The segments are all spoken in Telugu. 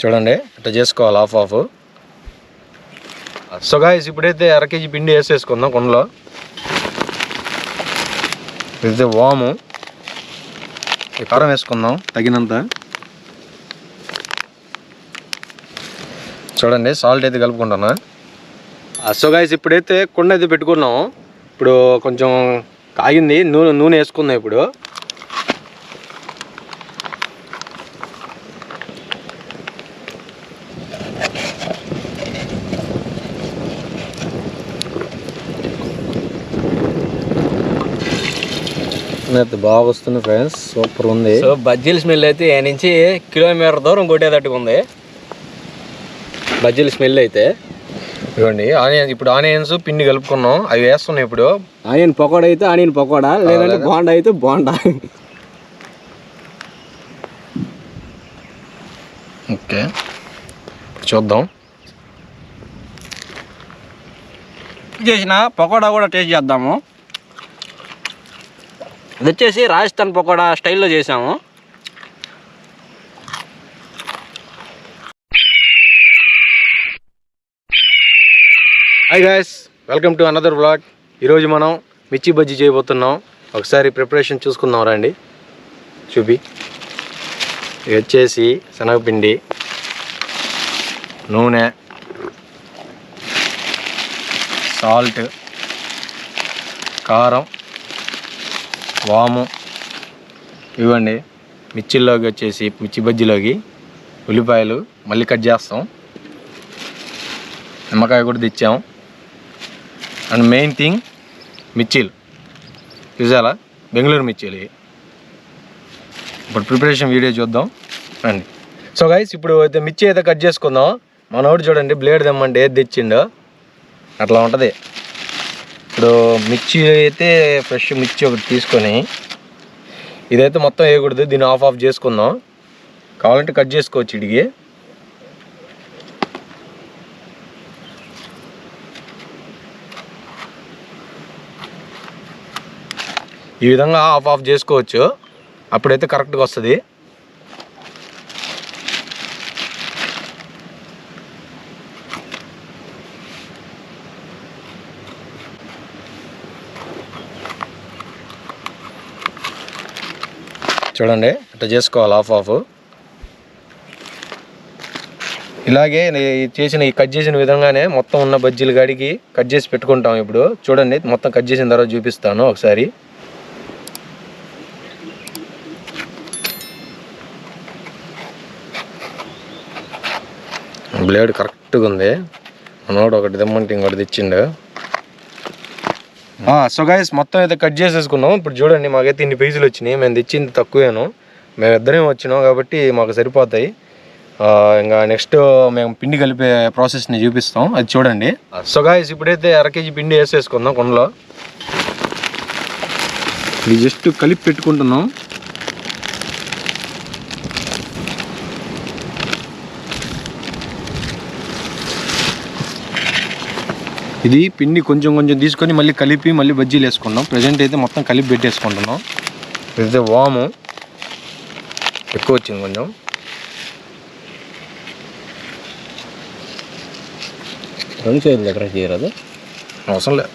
చూడండి ఇట్లా చేసుకోవాలి హాఫ్ హాఫ్ సో గాయస్ ఇప్పుడైతే అర కేజీ పిండి వేసేసుకుందాం కుండలో. ఇదైతే వాము. కారం వేసుకుందాం. తగినంత. చూడండి సాల్ట్ అయితే కలుపుకుంటున్నా. సో గాయస్ ఇప్పుడైతే కుండ అయితే పెట్టుకున్నాం ఇప్పుడు కొంచెం కాగింది నూనె నూనె వేసుకుందాం ఇప్పుడు. అయితే బాగా వస్తుంది ఫ్రెండ్స్. సూపర్ ఉంది. సో బజ్జీల స్మెల్ అయితే ఏ నుంచి కిలోమీటర్ దూరం కొట్టేటట్టుగా ఉంది. బజ్జీల స్మెల్ అయితే. ఇవ్వండి ఆనియన్ ఇప్పుడు ఆనియన్స్ పిండి కలుపుకున్నాం. అవి వేస్తున్నాం ఇప్పుడు. ఆనియన్ పకోడా అయితే ఆనియన్ పకోడా లేదంటే బోండా అయితే బోండా. ఓకే. చూద్దాం. చేసిన పకోడా కూడా టేస్ట్ చేద్దాము. ఇది వచ్చేసి రాజస్థాన్ పకోడా స్టైల్లో చేసాము hi guys welcome to another blog ఈరోజు మనం మిర్చి బజ్జీ చేయబోతున్నాం. ఒకసారి ప్రిపరేషన్ చూసుకుందాం రండి. చూపి. ఇది వచ్చేసి శనగపిండి నూనె సాల్ట్ కారం. వాము ఇవ్వండి. మిర్చిల్లోకి వచ్చేసి మిర్చి బజ్జీలోకి ఉల్లిపాయలు మళ్ళీ కట్ చేస్తాం. నిమ్మకాయ కూడా తెచ్చాం. అండ్ మెయిన్ థింగ్ మిర్చీలు. చూసారా? బెంగళూరు మిర్చీలు ఇప్పుడు ప్రిపరేషన్ వీడియో చూద్దాం. రండి. సో గైస్ ఇప్పుడు అయితే మిర్చి అయితే కట్ చేసుకుందాం. మనోడు చూడండి బ్లేడ్ తెమ్మంటే ఏది తెచ్చిండో. అట్లా ఉంటుంది. ఇప్పుడు మిర్చి అయితే ఫ్రెష్ మిర్చి ఒకటి తీసుకొని ఇదైతే మొత్తం వేయకూడదు దీన్ని ఆఫ్ ఆఫ్ చేసుకుందాం. కావాలంటే కట్ చేసుకోవచ్చు ఇడికి ఈ విధంగా ఆఫ్ ఆఫ్ చేసుకోవచ్చు. అప్పుడైతే కరెక్ట్గా వస్తుంది. చూడండి ఇట్లా చేసుకోవాలి ఆఫ్ ఆఫ్ ఇలాగే చేసిన ఈ కట్ చేసిన విధంగానే మొత్తం ఉన్న బజ్జీలు గాడికి కట్ చేసి పెట్టుకుంటాం ఇప్పుడు. చూడండి మొత్తం కట్ చేసిన తర్వాత చూపిస్తాను ఒకసారి. బ్లేడ్ కరెక్ట్గా ఉంది. మనోడు ఒకటి తెమ్మంటే ఇంకోటి తెచ్చిండు. సో గైస్ మొత్తం అయితే కట్ చేసేసుకున్నాం ఇప్పుడు చూడండి మాకైతే ఇన్ని పేజీలు వచ్చినాయి. మేము తెచ్చింది తక్కువేను. మేము ఇద్దరేం వచ్చినాం కాబట్టి మాకు సరిపోతాయి. ఇంకా నెక్స్ట్ మేము పిండి కలిపే ప్రాసెస్ని చూపిస్తాం. అది చూడండి. సో గాయస్ ఇప్పుడైతే అర కేజీ పిండి వేసేసుకుందాం కొండలో. ఇది జస్ట్ కలిపి పెట్టుకుంటున్నాం. ఇది పిండి కొంచెం కొంచెం తీసుకొని మళ్ళీ కలిపి మళ్ళీ బజ్జీలు వేసుకుంటాం ప్రజెంట్ అయితే మొత్తం కలిపి పెట్టేసుకుంటున్నాం. ఇదైతే వాము. ఎక్కువ వచ్చింది కొంచెం. రెండు సైజులు ఎక్కడ చేయరాదు అవసరం లేదు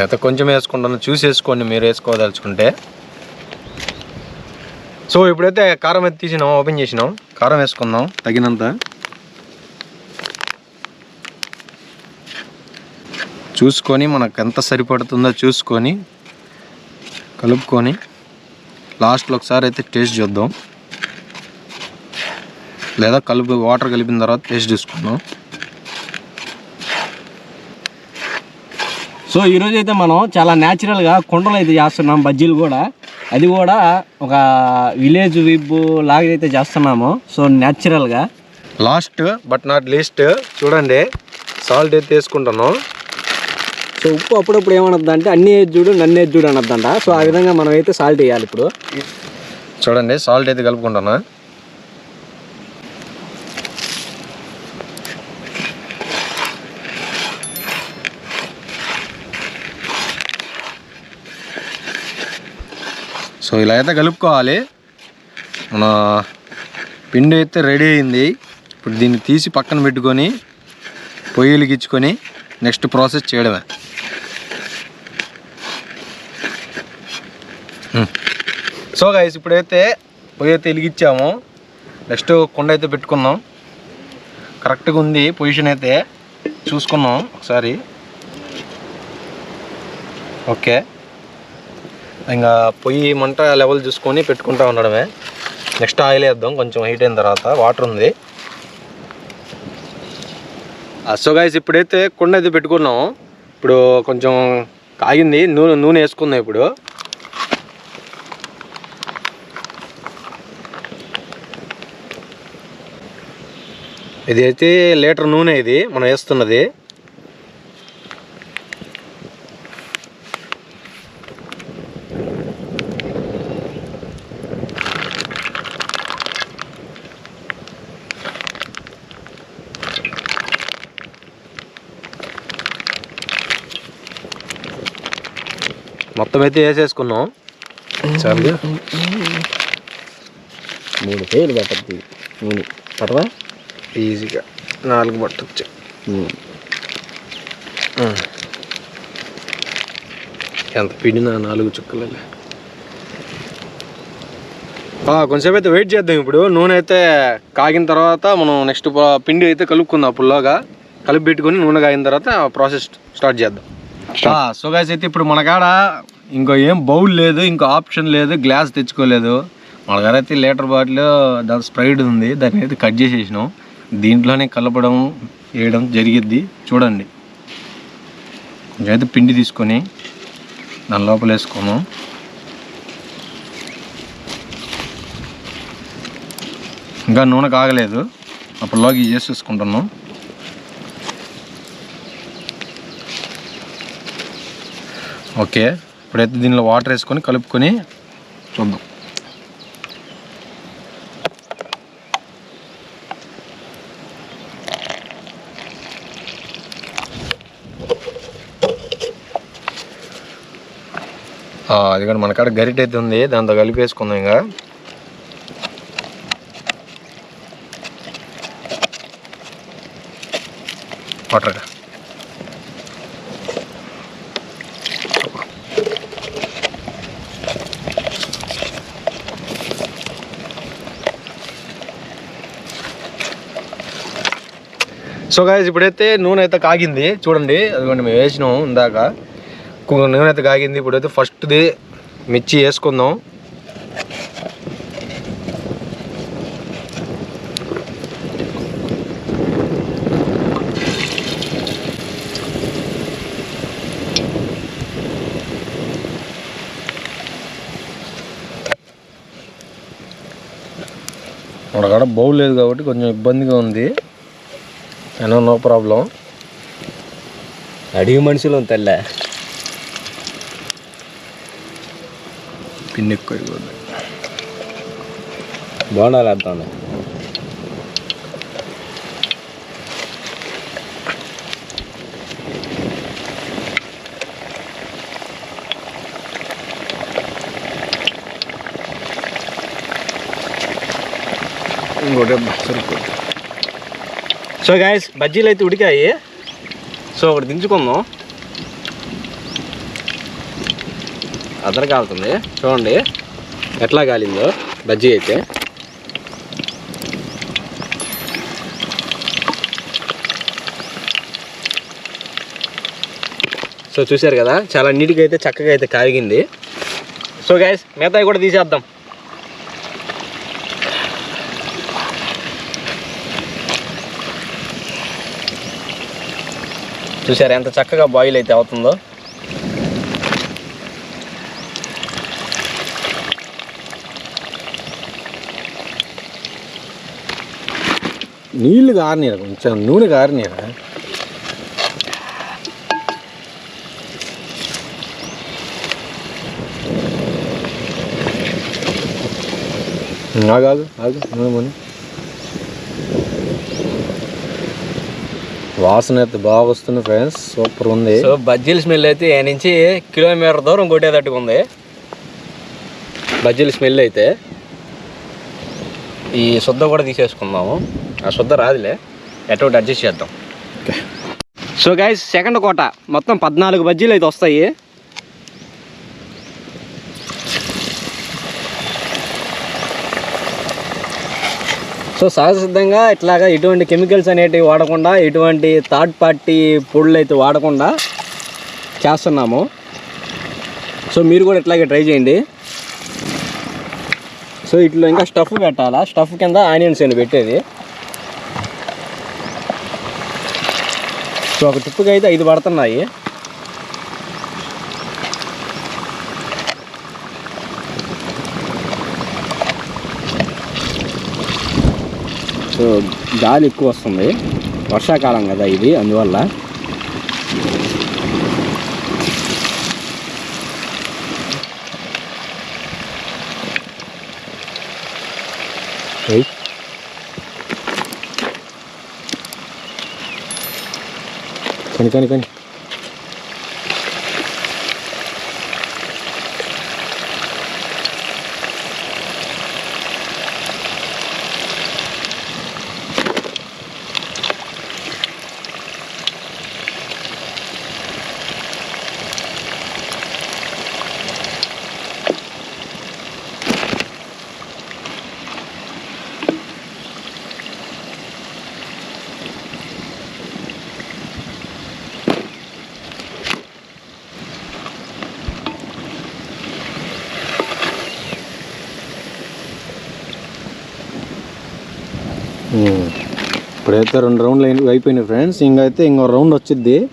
అయితే కొంచెం వేసుకుంటాను చూసి వేసుకోండి. మీరు వేసుకోదలుచుకుంటే. సో ఇప్పుడైతే కారం అయితే తీసినాం ఓపెన్ చేసినాం. కారం వేసుకుందాం. తగినంత. చూసుకొని మనకు ఎంత సరిపడుతుందో చూసుకొని కలుపుకొని లాస్ట్లో ఒకసారి అయితే టేస్ట్ చూద్దాం. లేదా కలుపు వాటర్ కలిపిన తర్వాత టేస్ట్ చూసుకుందాం. సో ఈరోజు అయితే మనం చాలా న్యాచురల్గా కుండలు అయితే చేస్తున్నాం బజ్జీలు కూడా. అది కూడా ఒక విలేజ్ విబ్ లాగా అయితే చేస్తున్నాము. సో న్యాచురల్గా లాస్ట్ బట్ నాట్ లీస్ట్ చూడండి సాల్ట్ అయితే వేసుకుంటున్నాం సో ఉప్పు అప్పుడప్పుడు ఏమనద్దు అంటే అన్ని చూడు నన్ను ఏది చూడు అనొద్దంట. సో ఆ విధంగా మనం అయితే సాల్ట్ వేయాలి ఇప్పుడు. చూడండి సాల్ట్ అయితే కలుపుకుంటున్నా సో ఇలా అయితే కలుపుకోవాలి. మన పిండి అయితే రెడీ అయింది. ఇప్పుడు దీన్ని తీసి పక్కన పెట్టుకొని పొయ్యిలకి ఇచ్చుకొని నెక్స్ట్ ప్రాసెస్ చేయడమే. సో గైస్ ఇప్పుడైతే పొయ్యి అయితే వెలిగించాము నెక్స్ట్ కుండ అయితే పెట్టుకున్నాం కరెక్ట్గా ఉంది పొజిషన్ అయితే. చూసుకున్నాం ఒకసారి. ఓకే. ఇంకా పొయ్యి మంట లెవెల్ చూసుకొని పెట్టుకుంటా ఉండడమే. నెక్స్ట్ ఆయిల్ వేద్దాం కొంచెం హీట్ అయిన తర్వాత. వాటర్ ఉంది. సో గైస్ ఇప్పుడైతే కుండ అయితే పెట్టుకున్నాం. ఇప్పుడు కొంచెం కాగింది నూనె నూనె వేసుకుందాం ఇప్పుడు. ఇది అయితే లీటర్ నూనె ఇది మనం వేస్తున్నది. మొత్తం అయితే వేసేసుకున్నాం. చాలు మూడు పేలు పట్టద్ది. నూనె పట్టవా ఈజీగా. నాలుగు పట్టొచ్చు. ఎంత పిండినా నాలుగు చుక్కలే కొంచెంసేపు అయితే వెయిట్ చేద్దాం ఇప్పుడు. నూనె అయితే కాగిన తర్వాత మనం నెక్స్ట్ పిండి అయితే కలుపుకుందాం పుల్లోగా కలిపి పెట్టుకొని నూనె కాగిన తర్వాత ప్రాసెస్ స్టార్ట్ చేద్దాం. సో గైస్ అయితే ఇప్పుడు మనకాడ ఇంకో ఏం బౌల్ లేదు ఇంకో ఆప్షన్ లేదు గ్లాస్ తెచ్చుకోలేదు. మన కాడ అయితే లీటర్ బాటిల్ దాని స్ప్రైడ్ ఉంది దాన్ని అయితే కట్ చేసేసినాం. దీంట్లోనే కలపడం వేయడం జరిగిద్ది. చూడండి. కొంచెం అయితే పిండి తీసుకొని దాని లోపల వేసుకున్నాం. ఇంకా నూనె కాగలేదు. అప్పటిలోకి చేసేసుకుంటున్నాం ఓకే. ఇప్పుడైతే దీనిలో వాటర్ వేసుకొని కలుపుకొని చూద్దాం. అది కూడా మన కాడ గరిట అయితే ఉంది. దాంతో కలిపేసుకుందాం ఇంకా. వాటర్గా సో గాయస్ ఇప్పుడైతే నూనె అయితే కాగింది. చూడండి అదిగోండి మేము వేసినాం ఇందాక. నూనె అయితే కాగింది. ఇప్పుడైతే ఫస్ట్ది మిర్చి వేసుకుందాం. అక్కడ కాడ బౌల్ లేదు కాబట్టి కొంచెం ఇబ్బందిగా ఉంది. Ano no problem? Adi human silon tala. Pinik ko yun. Buwan alam to na. Gue udah masuk, gue so guys బజ్జీలు అయితే ఉడికాయి సో ఒకటి దించుకుందాం అదర కాలుతుంది చూడండి ఎట్లా కాలిందో బజ్జీ అయితే సో చూశారు కదా చాలా నీట్గా అయితే చక్కగా అయితే కాగింది సో గాయస్ మిగతాయి కూడా తీసేద్దాం. చూసారు ఎంత చక్కగా బాయిల్ అయితే అవుతుందో? నీళ్ళు కారనీరా కొంచెం నూనె కారనీరా కాదు ఆగు ఆగు నూనె. వాసన అయితే బాగా వస్తుంది ఫ్రెండ్స్ సూపర్ ఉంది. సో బజ్జీల స్మెల్ అయితే ఏ నుంచి కిలోమీటర్ దూరం కొట్టేటట్టుగా ఉంది. బజ్జీల స్మెల్ అయితే ఈ శుద్ధ కూడా తీసేసుకుందాము. ఆ శుద్ధ రాదులే. ఎటో ఒకటి అడ్జస్ట్ చేద్దాం. సో గైస్ సెకండ్ కోట. మొత్తం పద్నాలుగు బజ్జీలు అయితే వస్తాయి. సో సహజ సిద్ధంగా ఇట్లాగా ఎటువంటి కెమికల్స్ అనేటివి వాడకుండా ఎటువంటి థర్డ్ పార్టీ పొడులు అయితే వాడకుండా చేస్తున్నాము. సో మీరు కూడా ఇట్లాగే ట్రై చేయండి. సో ఇట్లా ఇంకా స్టఫ్ పెట్టాలా? స్టఫ్ కింద ఆనియన్స్ అని పెట్టేది. సో ఒక టిప్పుకి అయితే ఐదు పడుతున్నాయి. సో గాలి ఎక్కువ వస్తుంది. వర్షాకాలం కదా ఇది అందువల్ల. కానీ కానీ కానీ. ఇప్పుడైతే రెండు రౌండ్లు అయిన- అయిపోయినాయి ఫ్రెండ్స్. ఇంకైతే ఇంకో రౌండ్ వచ్చింది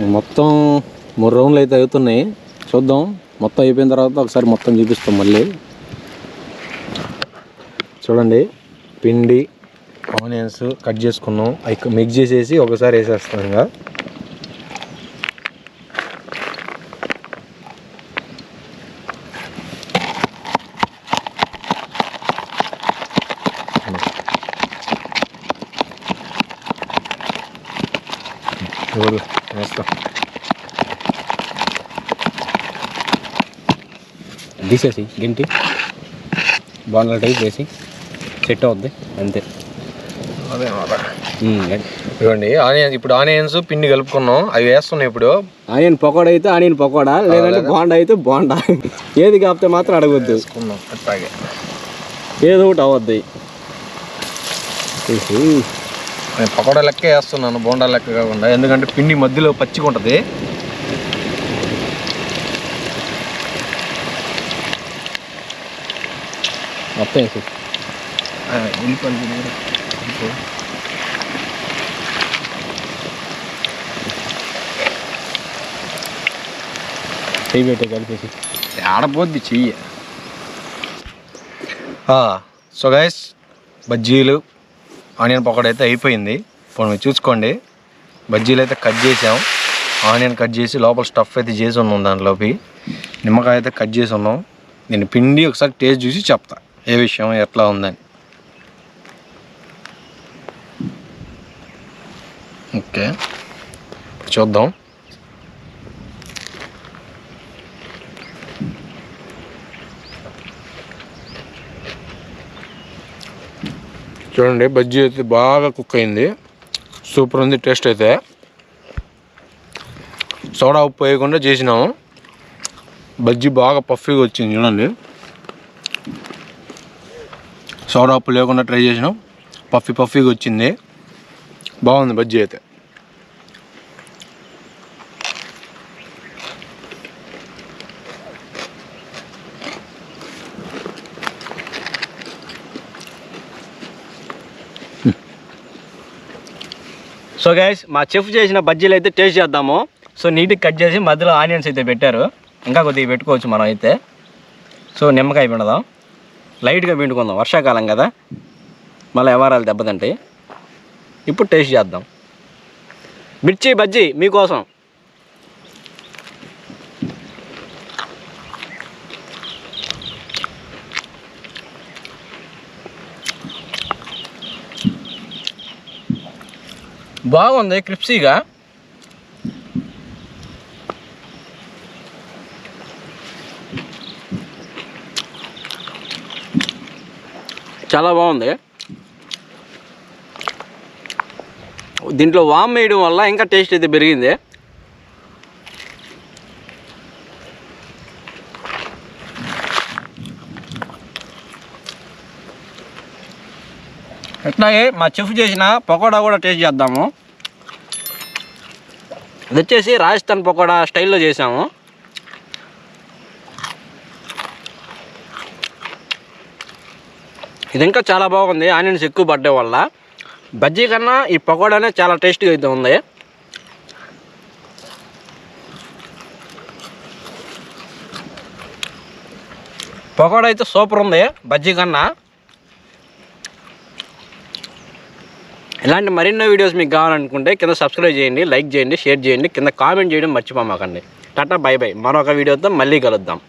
మొత్తం మూడు రౌండ్లు అయితే అవుతున్నాయి. చూద్దాం. మొత్తం అయిపోయిన తర్వాత ఒకసారి మొత్తం చూపిస్తాం మళ్ళీ. చూడండి. పిండి ఆనియన్స్ కట్ చేసుకున్నాం. అవి మిక్స్ చేసేసి ఒకసారి వేసేస్తాం ఇంకా. తీసేసి గింటి. బాగా టైప్ వేసి సెట్ అవుద్ది అంతే. ఇవ్వండి ఆనియన్స్ ఇప్పుడు ఆనియన్స్ పిండి కలుపుకున్నాం. అవి వేస్తున్నాయి ఇప్పుడు. ఆనియన్ పకోడా అయితే ఆనియన్ పకోడా లేదంటే బోండా అయితే బోండా. ఏది కాపితే మాత్రం అడగొద్దు. అట్లాగే. ఏదో ఒకటి అవద్ది పకోడా లెక్క వేస్తున్నాను బోండా లెక్క కాకుండా. ఎందుకంటే పిండి మధ్యలో పచ్చిగా ఉంటుంది మొత్తం వేసి చేయి పెట్టే కలిపేసి ఆడపోద్ది చెయ్యి. సో గైస్ బజ్జీలు ఆనియన్ పకోడా అయితే అయిపోయింది. ఇప్పుడు మీరు చూసుకోండి. బజ్జీలు అయితే కట్ చేసాం. ఆనియన్ కట్ చేసి లోపల స్టఫ్ అయితే చేసి ఉన్నాం దాంట్లోకి. నిమ్మకాయ అయితే కట్ చేసి ఉన్నాం. నేను పిండి ఒకసారి టేస్ట్ చూసి చెప్తా. ఏ విషయం ఎట్లా ఉందని. ఓకే. చూద్దాం. చూడండి బజ్జీ అయితే బాగా కుక్ అయింది. సూపర్ ఉంది టేస్ట్ అయితే. సోడా ఉప్పు వేయకుండా చేసినాము. బజ్జీ బాగా పఫీగా వచ్చింది చూడండి. సోడా ఉప్పు లేకుండా ట్రై చేసినాం. పఫీ పఫీగా వచ్చింది. బాగుంది బజ్జీ అయితే. సో గైస్ మా చెఫ్ చేసిన బజ్జీలు అయితే టేస్ట్ చేద్దాము. సో నీట్గా కట్ చేసి మధ్యలో ఆనియన్స్ అయితే పెట్టారు. ఇంకా కొద్దిగా పెట్టుకోవచ్చు మనం అయితే. సో నిమ్మకాయ పెడదాం. లైట్గా పిండుకుందాం వర్షాకాలం కదా. మళ్ళీ వ్యవహారాలు దెబ్బతింటాయి. ఇప్పుడు టేస్ట్ చేద్దాం. మిర్చి బజ్జీ మీకోసం. బాగుంది క్రిప్సీగా చాలా బాగుంది. దీంట్లో వామ్ వేయడం వల్ల ఇంకా టేస్ట్ అయితే పెరిగింది. అట్లాగే మా చెఫ్ చేసిన పకోడా కూడా టేస్ట్ చేద్దాము. ఇది వచ్చేసి రాజస్థాన్ పకోడా స్టైల్లో చేసాము. ఇది ఇంకా చాలా బాగుంది. ఆనియన్స్ ఎక్కువ పడ్డే వల్ల. బజ్జీ కన్నా ఈ పకోడానే చాలా టేస్ట్గా అయితే ఉంది. పకోడా అయితే సూపర్ ఉంది. బజ్జీ కన్నా. ఇలాంటి మరిన్నో వీడియోస్ మీకు కావాలనుకుంటే కింద సబ్స్క్రైబ్ చేయండి లైక్ చేయండి షేర్ చేయండి. కింద కామెంట్ చేయడం మర్చిపోమాకండి. Tata bye bye. మరొక వీడియోతో మళ్ళీ కలుద్దాం.